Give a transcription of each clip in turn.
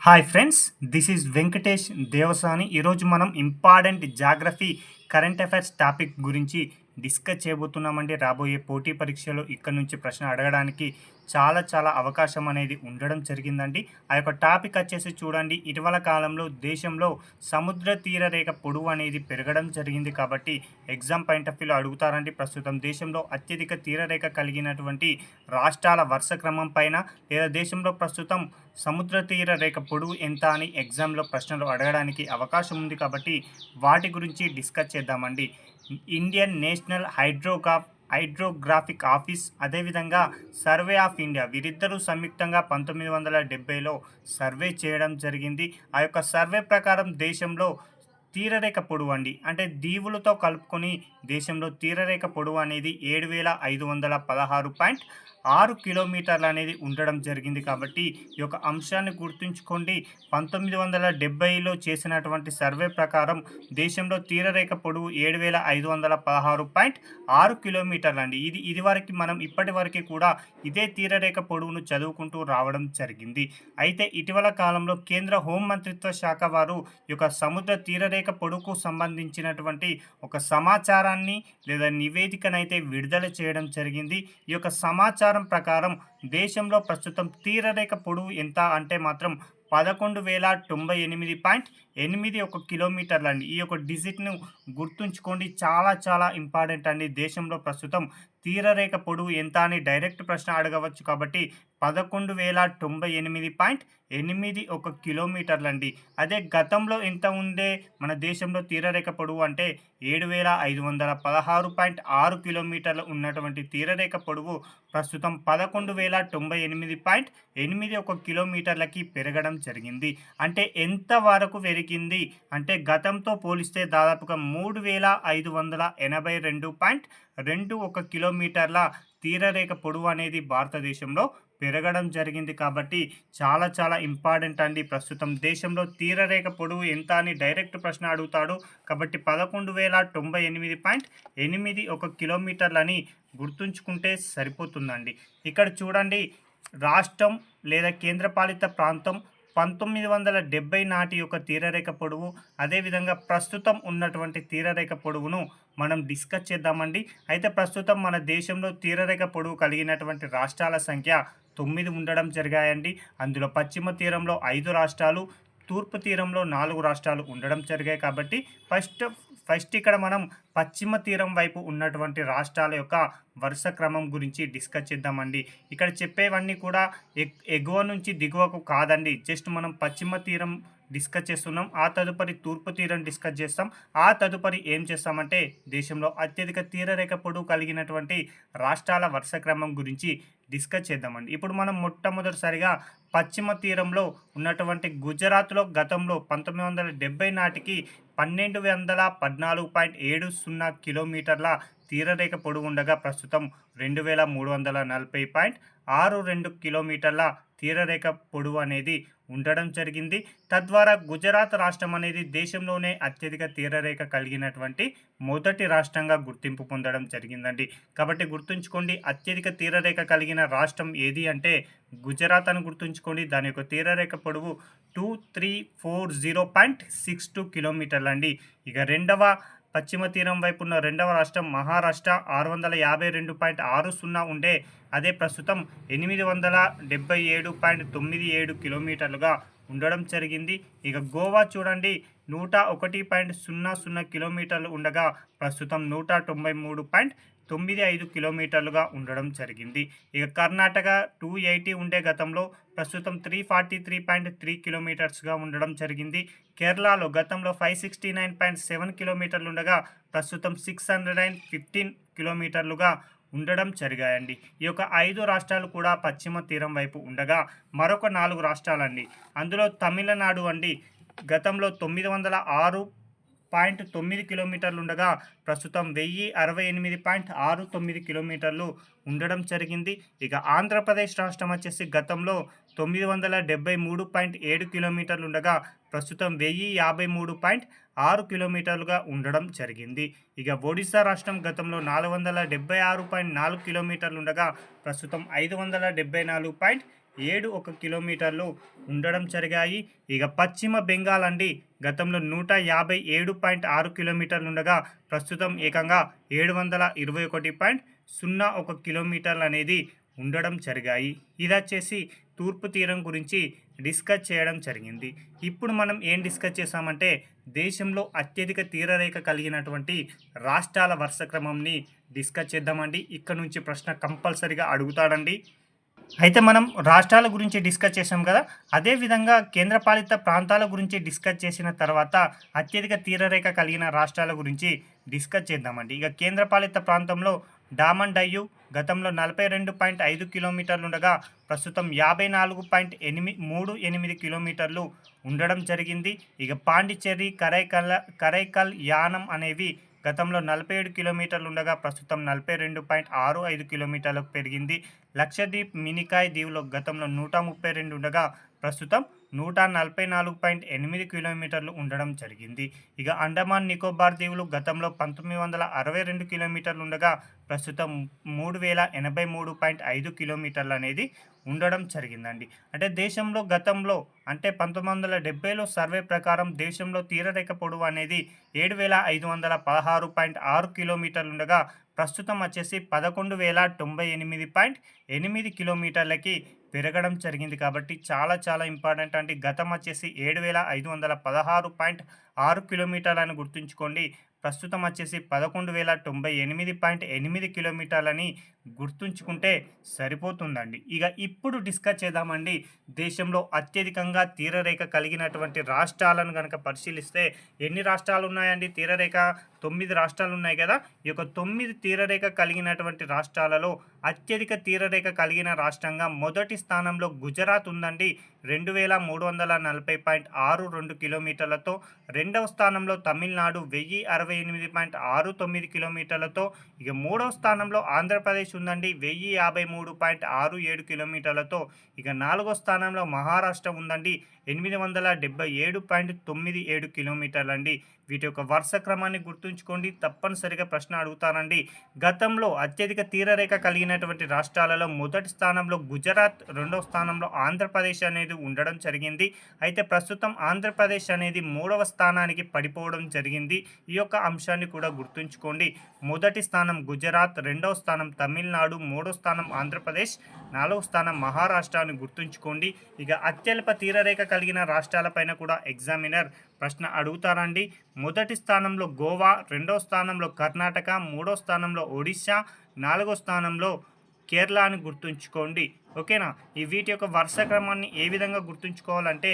Hi friends this is Venkatesh Devasani ఈరోజు మనం important geography current affairs topic గురించి discuss చేయబోతున్నామండి రాబోయే పోటీ పరీక్షలో ఇక్కడ నుంచి ప్రశ్న అడగడానికి చాలా చాలా అవకాశం అనేది ఉండడం జరిగిందండి. ఆ యొక్క టాపిక్ వచ్చేసి చూడండి. ఇటీవల కాలంలో దేశంలో సముద్ర తీర రేఖ పొడవు అనేది పెరగడం జరిగింది కాబట్టి ఎగ్జామ్ పాయింట్ ఆఫ్ వ్యూలో అడుగుతారండి. ప్రస్తుతం దేశంలో అత్యధిక తీరరేఖ కలిగినటువంటి రాష్ట్రాల వరుస క్రమం పైన లేదా దేశంలో ప్రస్తుతం సముద్ర తీర రేఖ పొడవు ఎంత అని ఎగ్జామ్లో ప్రశ్నలు అడగడానికి అవకాశం ఉంది కాబట్టి వాటి గురించి డిస్కస్ చేద్దామండి. Indian national hydrograph hydrographic office అదేవిధంగా సర్వే ఆఫ్ ఇండియా వీరిద్దరూ సంయుక్తంగా పంతొమ్మిది వందల డెబ్బైలో సర్వే చేయడం జరిగింది. ఆ యొక్క సర్వే ప్రకారం దేశంలో తీరరేఖ పొడవు అండి. అంటే దీవులతో కలుపుకొని దేశంలో తీరరేఖ పొడవు అనేది ఏడు వేల ఐదు వందల పదహారు పాయింట్ ఆరు కిలోమీటర్లు అనేది ఉండడం జరిగింది కాబట్టి ఈ యొక్క అంశాన్ని గుర్తుంచుకోండి. పంతొమ్మిది వందల డెబ్బైలో చేసినటువంటి సర్వే ప్రకారం దేశంలో తీరరేఖ పొడవు ఏడు వేల ఐదు వందల పదహారు పాయింట్ ఆరు కిలోమీటర్లు అండి. ఇది ఇది వరకు మనం ఇప్పటి వరకు కూడా ఇదే తీరరేఖ పొడవును చదువుకుంటూ రావడం జరిగింది. అయితే ఇటీవల కాలంలో కేంద్ర హోం మంత్రిత్వ శాఖ వారు ఈ యొక్క సముద్ర తీరరేఖ పొడవుకు సంబంధించినటువంటి ఒక సమాచారాన్ని లేదా నివేదికనైతే విడుదల చేయడం జరిగింది. ఈ యొక్క సమాచారం ప్రకారం దేశంలో ప్రస్తుతం తీరరేఖ పొడవు ఎంత అంటే మాత్రం పదకొండు వేల తొంభై ఎనిమిది పాయింట్ ఎనిమిది ఒక కిలోమీటర్లు అండి. ఈ యొక్క డిజిట్ను గుర్తుంచుకోండి. చాలా చాలా ఇంపార్టెంట్ అండి. దేశంలో ప్రస్తుతం తీరరేఖ పొడవు ఎంత అని డైరెక్ట్ ప్రశ్న అడగవచ్చు కాబట్టి పదకొండు వేల తొంభై ఎనిమిది పాయింట్ ఎనిమిది ఒక కిలోమీటర్లు అండి అదే గతంలో ఎంత ఉండే మన దేశంలో తీరరేఖ పొడవు అంటే ఏడు వేల ఐదు వందల పదహారు పాయింట్ ఆరు కిలోమీటర్లు ఉన్నటువంటి తీరరేఖ పొడవు ప్రస్తుతం పదకొండు వేల తొంభై ఎనిమిది పాయింట్ ఎనిమిది ఒక కిలోమీటర్లకి పెరగడం జరిగింది. అంటే ఎంత వరకు పెరిగింది? అంటే గతంతో పోలిస్తే దాదాపుగా మూడు వేల ఐదు వందల ఎనభై రెండు పాయింట్ రెండు ఒక కిలోమీటర్ల తీరరేఖ పొడవు అనేది భారతదేశంలో పెరగడం జరిగింది కాబట్టి చాలా చాలా ఇంపార్టెంట్ అండి. ప్రస్తుతం దేశంలో తీరరేఖ పొడవు ఎంత అని డైరెక్ట్ ప్రశ్న అడుగుతాడు. కాబట్టి పదకొండు వేల తొంభై ఎనిమిది పాయింట్ ఎనిమిది ఒక కిలోమీటర్లని గుర్తుంచుకుంటే సరిపోతుందండి. ఇక్కడ చూడండి రాష్ట్రం లేదా కేంద్రపాలిత ప్రాంతం పంతొమ్మిది వందల డెబ్బై నాటి యొక్క తీరరేఖ పొడవు. అదేవిధంగా ప్రస్తుతం ఉన్నటువంటి తీరరేఖ పొడవును మనం డిస్కస్ చేద్దామండి. అయితే ప్రస్తుతం మన దేశంలో తీరరేఖ పొడవు కలిగినటువంటి రాష్ట్రాల సంఖ్య తొమ్మిది ఉండడం జరిగాయండి. అందులో పశ్చిమ తీరంలో ఐదు రాష్ట్రాలు తూర్పు తీరంలో నాలుగు రాష్ట్రాలు ఉండడం జరిగాయి కాబట్టి ఫస్ట్ ఫస్ట్ ఇక్కడ మనం పశ్చిమ తీరం వైపు ఉన్నటువంటి రాష్ట్రాల యొక్క వరుస క్రమం గురించి డిస్కస్ చేద్దామండి. ఇక్కడ చెప్పేవన్నీ కూడా ఎగువ నుంచి దిగువకు కాదండి. జస్ట్ మనం పశ్చిమ తీరం డిస్కస్ చేస్తున్నాం. ఆ తదుపరి తూర్పు తీరం డిస్కస్ చేస్తాం. ఆ తదుపరి ఏం చేస్తామంటే దేశంలో అత్యధిక తీరరేఖ పొడవు కలిగినటువంటి రాష్ట్రాల వరుస క్రమం గురించి డిస్కస్ చేద్దామండి. ఇప్పుడు మనం మొట్టమొదటిసారిగా పశ్చిమ తీరంలో ఉన్నటువంటి గుజరాత్లో గతంలో పంతొమ్మిది వందల డెబ్బై నాటికి పన్నెండు వందల పద్నాలుగు పాయింట్ ఏడు సున్నా కిలోమీటర్ల తీరరేఖ పొడవు ఉండగా ప్రస్తుతం రెండు వేల మూడు వందల నలభై పాయింట్ ఆరు రెండు కిలోమీటర్ల తీరరేఖ పొడవు అనేది ఉండడం జరిగింది. తద్వారా గుజరాత్ రాష్ట్రం అనేది దేశంలోనే అత్యధిక తీరరేఖ కలిగినటువంటి మొదటి రాష్ట్రంగా గుర్తింపు పొందడం జరిగిందండి. కాబట్టి గుర్తుంచుకోండి అత్యధిక తీరరేఖ కలిగిన రాష్ట్రం ఏది అంటే గుజరాత్ అని గుర్తుంచుకోండి. దాని యొక్క తీరరేఖ పొడవు two three four zero point six two కిలోమీటర్లు అండి. ఇక రెండవ పశ్చిమ తీరం వైపు ఉన్న రెండవ రాష్ట్రం మహారాష్ట్ర. ఆరు వందల యాభై రెండు పాయింట్ ఆరు సున్నా ఉండే అదే ప్రస్తుతం ఎనిమిది వందల డెబ్బై ఏడు పాయింట్ తొమ్మిది ఏడు కిలోమీటర్లుగా ఉండడం జరిగింది. ఇక గోవా చూడండి నూట ఒకటి పాయింట్ సున్నా సున్నా కిలోమీటర్లు ఉండగా ప్రస్తుతం నూట తొంభై మూడు పాయింట్ తొమ్మిది ఐదు కిలోమీటర్లుగా ఉండడం జరిగింది. ఇక కర్ణాటక టూ ఎయిటీ ఉండే గతంలో ప్రస్తుతం three forty three point three కిలోమీటర్స్గా ఉండడం జరిగింది. కేరళలో గతంలో five sixty nine point seven కిలోమీటర్లు ఉండగా ప్రస్తుతం సిక్స్ హండ్రెడ్ అండ్ ఫిఫ్టీన్ కిలోమీటర్లుగా ఉండడం జరిగాయండి. ఈ యొక్క ఐదు రాష్ట్రాలు కూడా పశ్చిమ తీరం వైపు ఉండగా మరొక నాలుగు రాష్ట్రాలండి. అందులో తమిళనాడు అండి. గతంలో తొమ్మిది వందల ఆరు పాయింట్ తొమ్మిది కిలోమీటర్లు ఉండగా ప్రస్తుతం వెయ్యి అరవై ఎనిమిది పాయింట్ ఆరు తొమ్మిది కిలోమీటర్లు ఉండడం జరిగింది. ఇక ఆంధ్రప్రదేశ్ రాష్ట్రం వచ్చేసి గతంలో తొమ్మిది వందల డెబ్బై మూడు పాయింట్ ఏడు కిలోమీటర్లు ఉండగా ప్రస్తుతం వెయ్యి యాభై మూడు పాయింట్ ఆరు కిలోమీటర్లుగా ఉండడం జరిగింది. ఇక ఒడిశా రాష్ట్రం గతంలో నాలుగు వందల డెబ్బై ఆరు పాయింట్ నాలుగు కిలోమీటర్లు ఉండగా ప్రస్తుతం ఐదు వందల డెబ్బై నాలుగు పాయింట్ ఏడు ఒక కిలోమీటర్లు ఉండడం జరిగాయి. ఇక పశ్చిమ బెంగాల్ అండి. గతంలో నూట యాభై ఏడు పాయింట్ ఆరు కిలోమీటర్లు ఉండగా ప్రస్తుతం ఏకంగా ఏడు వందల ఇరవై ఒకటి పాయింట్ సున్నా ఒక కిలోమీటర్లు అనేది ఉండడం జరిగాయి. ఇది వచ్చేసి తూర్పు తీరం గురించి డిస్కస్ చేయడం జరిగింది. ఇప్పుడు మనం ఏం డిస్కస్ చేసామంటే దేశంలో అత్యధిక తీరరేఖ కలిగినటువంటి రాష్ట్రాల వరుస క్రమంని డిస్కస్ చేద్దామండి. ఇక్కడ నుంచి ప్రశ్న కంపల్సరిగా అడుగుతాడండి. అయితే మనం రాష్ట్రాల గురించి డిస్కస్ చేసాం కదా. అదేవిధంగా కేంద్రపాలిత ప్రాంతాల గురించి డిస్కస్ చేసిన తర్వాత అత్యధిక తీరరేఖ కలిగిన రాష్ట్రాల గురించి డిస్కస్ చేద్దామండి. ఇక కేంద్రపాలిత ప్రాంతంలో డామన్ డయ్యు గతంలో నలభై రెండు పాయింట్ ఐదు కిలోమీటర్లు ఉండగా ప్రస్తుతం యాభై నాలుగు పాయింట్ ఎనిమిది మూడు ఎనిమిది కిలోమీటర్లు ఉండడం జరిగింది. ఇక పాండిచ్చేరి కరైకల్ కరైకల్ యానం అనేవి గతంలో నలభై ఏడు కిలోమీటర్లు ఉండగా ప్రస్తుతం నలభై రెండు పాయింట్ ఆరు ఐదు కిలోమీటర్లకు పెరిగింది. లక్షద్వీప్ మినికాయ్ దీవులో గతంలో నూట ముప్పై రెండు ఉండగా ప్రస్తుతం నూట నలభై నాలుగు పాయింట్ ఎనిమిది కిలోమీటర్లు ఉండడం జరిగింది. ఇక అండమాన్ నికోబార్ దీవులు గతంలో పంతొమ్మిది వందల అరవై రెండు కిలోమీటర్లు ఉండగా ప్రస్తుతం మూడు వేల ఎనభై మూడు పాయింట్ ఐదు కిలోమీటర్లు అనేది ఉండడం జరిగిందండి. అంటే దేశంలో గతంలో అంటే పంతొమ్మిది వందల డెబ్బైలో సర్వే ప్రకారం దేశంలో తీరరేఖ పొడవు అనేది ఏడు వేల ఐదు వందల పదహారు పాయింట్ ఆరు కిలోమీటర్లు ఉండగా ప్రస్తుతం వచ్చేసి పదకొండు వేల తొంభై ఎనిమిది పాయింట్ ఎనిమిది కిలోమీటర్లకి పెరగడం జరిగింది కాబట్టి చాలా చాలా ఇంపార్టెంట్ అంటే గతం వచ్చేసి ఏడు వేల ఐదు వందల పదహారు పాయింట్ ఆరు కిలోమీటర్లను గుర్తుంచుకోండి. ప్రస్తుతం వచ్చేసి పదకొండు వేల తొంభై ఎనిమిది పాయింట్ ఎనిమిది కిలోమీటర్లని గుర్తుంచుకుంటే సరిపోతుందండి. ఇక ఇప్పుడు డిస్కస్ చేద్దామండి. దేశంలో అత్యధికంగా తీరరేఖ కలిగినటువంటి రాష్ట్రాలను కనుక పరిశీలిస్తే ఎన్ని రాష్ట్రాలు ఉన్నాయండి తీరరేఖ తొమ్మిది రాష్ట్రాలు ఉన్నాయి కదా. ఈ యొక్క తొమ్మిది తీరరేఖ కలిగినటువంటి రాష్ట్రాలలో అత్యధిక తీరరేఖ కలిగిన రాష్ట్రంగా మొదటి స్థానంలో గుజరాత్ ఉందండి. రెండు వేల మూడు వందల నలభై పాయింట్ ఆరు రెండు కిలోమీటర్లతో రెండవ స్థానంలో తమిళనాడు వెయ్యి అరవై ఎనిమిది పాయింట్ ఆరు తొమ్మిది కిలోమీటర్లతో ఇక మూడవ స్థానంలో ఆంధ్రప్రదేశ్ ఉందండి. వెయ్యి యాభై మూడు పాయింట్ ఆరు ఏడు కిలోమీటర్లతో ఇక నాలుగో స్థానంలో మహారాష్ట్ర ఉందండి. ఎనిమిది వందల డెబ్బై ఏడు పాయింట్ తొమ్మిది ఏడు కిలోమీటర్లు అండి వీటి యొక్క వరుస క్రమాన్ని గుర్తుంచుకోండి. తప్పనిసరిగా ప్రశ్న అడుగుతానండి. గతంలో అత్యధిక తీరరేఖ కలిగినటువంటి రాష్ట్రాలలో మొదటి స్థానంలో గుజరాత్ రెండవ స్థానంలో ఆంధ్రప్రదేశ్ అనేది ఉండడం జరిగింది. అయితే ప్రస్తుతం ఆంధ్రప్రదేశ్ అనేది మూడవ స్థానానికి పడిపోవడం జరిగింది. ఈ యొక్క అంశాన్ని కూడా గుర్తుంచుకోండి. మొదటి స్థానం గుజరాత్ రెండవ స్థానం తమిళనాడు మూడో స్థానం ఆంధ్రప్రదేశ్ నాలుగవ స్థానం మహారాష్ట్ర అని గుర్తుంచుకోండి. ఇక అత్యల్ప తీరరేఖ కలిగిన రాష్ట్రాలపైన కూడా ఎగ్జామినర్ ప్రశ్న అడుగుతారండి. మొదటి స్థానంలో గోవా రెండో స్థానంలో కర్ణాటక మూడో స్థానంలో ఒడిశా నాలుగో స్థానంలో కేరళ అని గుర్తుంచుకోండి. ఓకేనా? ఈ వీటి యొక్క వరుస క్రమాన్ని ఏ విధంగా గుర్తుంచుకోవాలంటే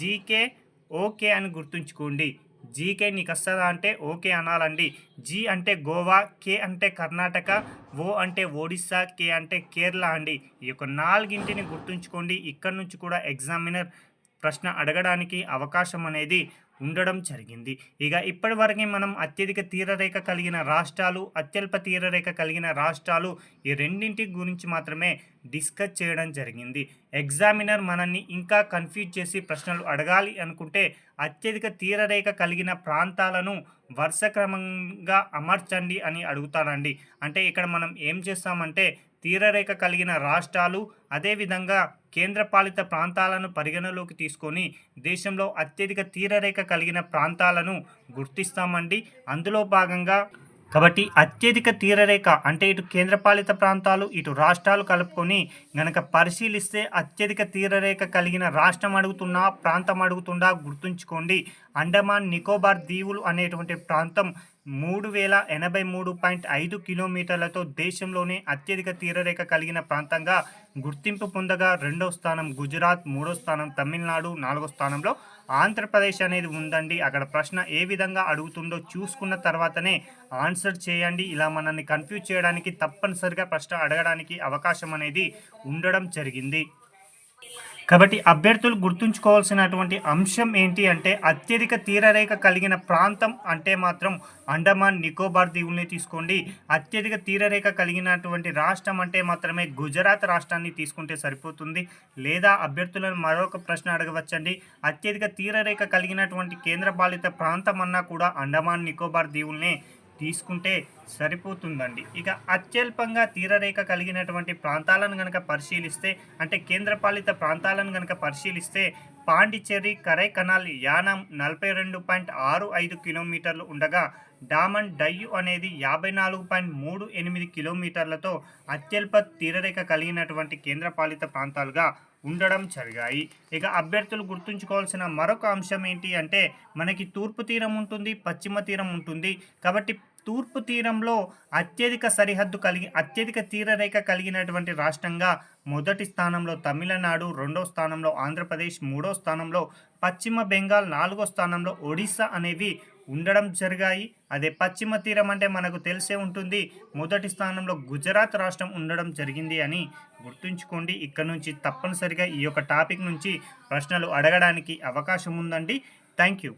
జీకే ఓకే అని గుర్తుంచుకోండి. జీకే నీకు వస్తుందా అంటే ఓకే అనాలండి. జీ అంటే గోవా కే అంటే కర్ణాటక ఓ అంటే ఒడిస్సా కే అంటే కేరళ అండి. ఈ యొక్క నాలుగింటిని గుర్తుంచుకోండి. ఇక్కడ నుంచి కూడా ఎగ్జామినర్ ప్రశ్న అడగడానికి అవకాశం అనేది ఉండడం జరిగింది. ఇక ఇప్పటివరకు మనం అత్యధిక తీరరేఖ కలిగిన రాష్ట్రాలు అత్యల్ప తీరరేఖ కలిగిన రాష్ట్రాలు ఈ రెండింటి గురించి మాత్రమే డిస్కస్ చేయడం జరిగింది. ఎగ్జామినర్ మనల్ని ఇంకా కన్ఫ్యూజ్ చేసి ప్రశ్నలు అడగాలి అనుకుంటే అత్యధిక తీరరేఖ కలిగిన ప్రాంతాలను వరుస క్రమంగా అమర్చండి అని అడుగుతానండి అంటే ఇక్కడ మనం ఏం చేస్తామంటే తీరరేఖ కలిగిన రాష్ట్రాలు అదేవిధంగా కేంద్రపాలిత ప్రాంతాలను పరిగణలోకి తీసుకొని దేశంలో అత్యధిక తీరరేఖ కలిగిన ప్రాంతాలను గుర్తిస్తామండి. అందులో భాగంగా కాబట్టి అత్యధిక తీరరేఖ అంటే ఇటు కేంద్రపాలిత ప్రాంతాలు ఇటు రాష్ట్రాలు కలుపుకొని గనక పరిశీలిస్తే అత్యధిక తీరరేఖ కలిగిన రాష్ట్రం అడుగుతున్నా ప్రాంతం అడుగుతుండా గుర్తుంచుకోండి. అండమాన్ నికోబార్ దీవులు అనేటువంటి ప్రాంతం మూడు వేల ఎనభై మూడు పాయింట్ ఐదు కిలోమీటర్లతో దేశంలోనే అత్యధిక తీరరేఖ కలిగిన ప్రాంతంగా గుర్తింపు పొందగా రెండో స్థానం గుజరాత్ మూడో స్థానం తమిళనాడు నాలుగో స్థానంలో ఆంధ్రప్రదేశ్ అనేది ఉందండి. అక్కడ ప్రశ్న ఏ విధంగా అడుగుతుందో చూసుకున్న తర్వాతనే ఆన్సర్ చేయండి. ఇలా మనల్ని కన్ఫ్యూజ్ చేయడానికి తప్పనిసరిగా ప్రశ్న అడగడానికి అవకాశం అనేది ఉండడం జరిగింది. కాబట్టి అభ్యర్థులు గుర్తుంచుకోవాల్సినటువంటి అంశం ఏంటి అంటే అత్యధిక తీరరేఖ కలిగిన ప్రాంతం అంటే మాత్రం అండమాన్ నికోబార్ దీవుల్ని తీసుకోండి. అత్యధిక తీరరేఖ కలిగినటువంటి రాష్ట్రం అంటే మాత్రమే గుజరాత్ రాష్ట్రాన్ని తీసుకుంటే సరిపోతుంది. లేదా అభ్యర్థులను మరొక ప్రశ్న అడగవచ్చండి. అత్యధిక తీరరేఖ కలిగినటువంటి కేంద్రపాలిత ప్రాంతం అన్నా కూడా అండమాన్ నికోబార్ దీవుల్నే తీసుకుంటే సరిపోతుందండి. ఇక అత్యల్పంగా తీరరేఖ కలిగినటువంటి ప్రాంతాలను కనుక పరిశీలిస్తే అంటే కేంద్రపాలిత ప్రాంతాలను కనుక పరిశీలిస్తే పాండిచ్చేరి కరైకనాల్ యానం నలభై రెండు పాయింట్ ఆరు ఐదు కిలోమీటర్లు ఉండగా డామన్ డయ్యు అనేది యాభై నాలుగు పాయింట్ మూడు ఎనిమిది కిలోమీటర్లతో అత్యల్ప తీరరేఖ కలిగినటువంటి కేంద్రపాలిత ప్రాంతాలుగా ఉండడం జరిగాయి. ఇక అభ్యర్థులు గుర్తుంచుకోవాల్సిన మరొక అంశం ఏంటి అంటే మనకి తూర్పు తీరం ఉంటుంది పశ్చిమ తీరం ఉంటుంది. కాబట్టి తూర్పు తీరంలో అత్యధిక సరిహద్దు కలిగి అత్యధిక తీరరేఖ కలిగినటువంటి రాష్ట్రంగా మొదటి స్థానంలో తమిళనాడు రెండో స్థానంలో ఆంధ్రప్రదేశ్ మూడో స్థానంలో పశ్చిమ బెంగాల్ నాలుగో స్థానంలో ఒడిస్సా అనేవి ఉండడం జరిగాయి. అదే పశ్చిమ తీరం అంటే మనకు తెలిసే ఉంటుంది. మొదటి స్థానంలో గుజరాత్ రాష్ట్రం ఉండడం జరిగింది అని గుర్తుంచుకోండి. ఇక్కడ నుంచి తప్పనిసరిగా ఈ యొక్క టాపిక్ నుంచి ప్రశ్నలు అడగడానికి అవకాశం ఉందండి. Thank you.